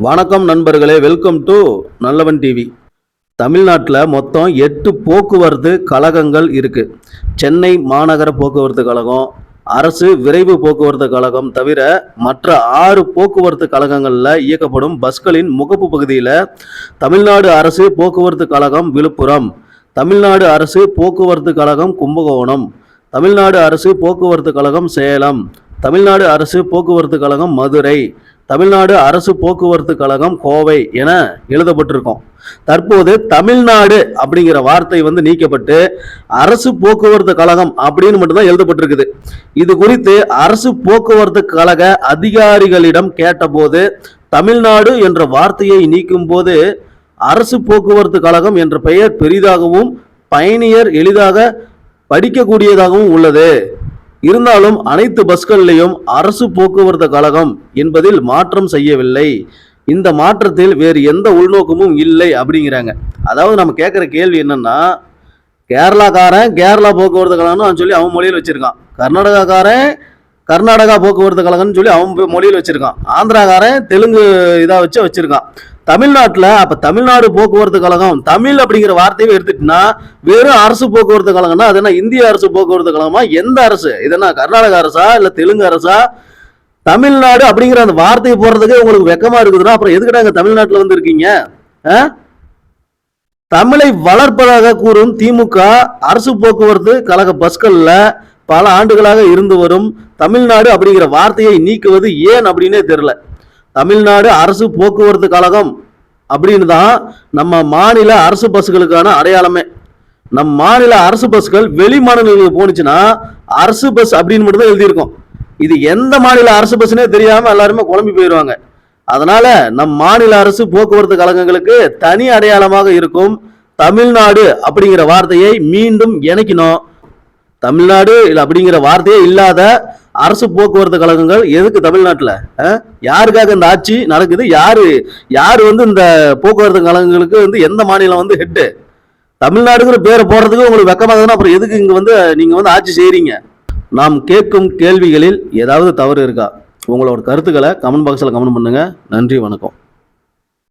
வணக்கம் நண்பர்களே welcome to நல்லவன் டிவி தமிழ்நாட்டில் மொத்தம் எட்டு போக்குவரத்து கழகங்கள் இருக்குது சென்னை மாநகர போக்குவரத்து கழகம் அரசு விரைவு போக்குவரத்து கழகம் தவிர மற்ற ஆறு போக்குவரத்து கழகங்களில் இயக்கப்படும் பஸ்களின் முகப்பு பகுதியில் தமிழ்நாடு அரசு போக்குவரத்து கழகம் விழுப்புரம் தமிழ்நாடு அரசு போக்குவரத்து கழகம் கும்பகோணம் தமிழ்நாடு அரசு போக்குவரத்து கழகம் சேலம் தமிழ்நாடு அரசு போக்குவரத்து கழகம் மதுரை தமிழ்நாடு அரசு போக்குவரத்து கழகம் கோவை என எழுதப்பட்டிருக்கும். தற்போது தமிழ்நாடு அப்படிங்கிற வார்த்தை வந்து நீக்கப்பட்டு அரசு போக்குவரத்து கழகம் அப்படின்னு மட்டும்தான் எழுதப்பட்டிருக்குது. இது குறித்து அரசு போக்குவரத்து கழக அதிகாரிகளிடம் கேட்டபோது தமிழ்நாடு என்ற வார்த்தையை நீக்கும் போது அரசு போக்குவரத்து கழகம் என்ற பெயர் பெரிதாகவும் பயணியர் எளிதாக படிக்கக்கூடியதாகவும் உள்ளது. இருந்தாலும் அனைத்து பஸ்கள்லையும் அரசு போக்குவரத்து கழகம் என்பதில் மாற்றம் செய்யவில்லை. இந்த மாற்றத்தில் வேறு எந்த உள்நோக்கமும் இல்லை அப்படிங்கிறாங்க. அதாவது நம்ம கேட்குற கேள்வி என்னன்னா கேரளாக்காரன் கேரளா போக்குவரத்து கழகம்னு சொல்லி அவன் மொழியில் வச்சிருக்கான். கர்நாடகாக்காரன் கர்நாடகா போக்குவரத்து கழகம்னு சொல்லி அவன் மொழியில் வச்சுருக்கான். ஆந்திராக்காரன் தெலுங்கு இதாக வச்சு வச்சுருக்கான். தமிழ்நாட்டில் அப்போ தமிழ்நாடு போக்குவரத்து கழகம் தமிழ் அப்படிங்கிற வார்த்தையை எடுத்துட்டுனா வெறும் அரசு போக்குவரத்து கழகம்னா அது என்ன இந்திய அரசு போக்குவரத்து கழகமா? எந்த அரசு? இது என்ன கர்நாடக அரசா இல்லை தெலுங்கு அரசா? தமிழ்நாடு அப்படிங்கிற அந்த வார்த்தையை போடுறதுக்கு உங்களுக்கு வெக்கமாக இருக்குதுன்னா அப்புறம் எதுக்கிட்ட அங்கே தமிழ்நாட்டில் வந்து இருக்கீங்க ஆ? தமிழை வளர்ப்பதாக கூறும் திமுக அரசு போக்குவரத்து கழக பஸ்களில் பல ஆண்டுகளாக இருந்து வரும் தமிழ்நாடு அப்படிங்கிற வார்த்தையை நீக்குவது ஏன் அப்படின்னே தெரில தமிழ்நாடு அரசு போக்குவரத்து கழகம் அப்படின்னு தான் நம்ம மாநில அரசு பஸ்களுக்கான அடையாளமே. நம் மாநில அரசு பஸ்கள் வெளி மாநிலங்களுக்கு போனுச்சுன்னா அரசு பஸ் அப்படின்னு மட்டும் தான் எழுதியிருக்கோம். இது எந்த மாநில அரசு பஸ்னே தெரியாமல் எல்லாருமே குழம்பி போயிடுவாங்க அதனால நம் மாநில அரசு போக்குவரத்து கழகங்களுக்கு தனி அடையாளமாக இருக்கும் தமிழ்நாடு அப்படிங்கிற வார்த்தையை மீண்டும் இணைக்கணும். தமிழ்நாடு இல்லை அப்படிங்கிற வார்த்தையே இல்லாத அரசு போக்குவரத்து கழகங்கள் எதுக்கு தமிழ்நாட்டில்? யாருக்காக இந்த ஆட்சி நடக்குது? யார் யார் வந்து இந்த போக்குவரத்து கழகங்களுக்கு வந்து எந்த மாநிலம் வந்து ஹெட்டு தமிழ்நாடுங்கிற பேரை போடுறதுக்கு உங்களுக்கு வெக்கமாகுதுன்னா அப்புறம் எதுக்கு இங்கே வந்து நீங்கள் வந்து ஆட்சி செய்கிறீங்க நாம் கேட்கும் கேள்விகளில் ஏதாவது தவறு இருக்கா? உங்களோட கருத்துக்களை கமெண்ட் பாக்ஸில் கமெண்ட் பண்ணுங்கள் நன்றி வணக்கம்.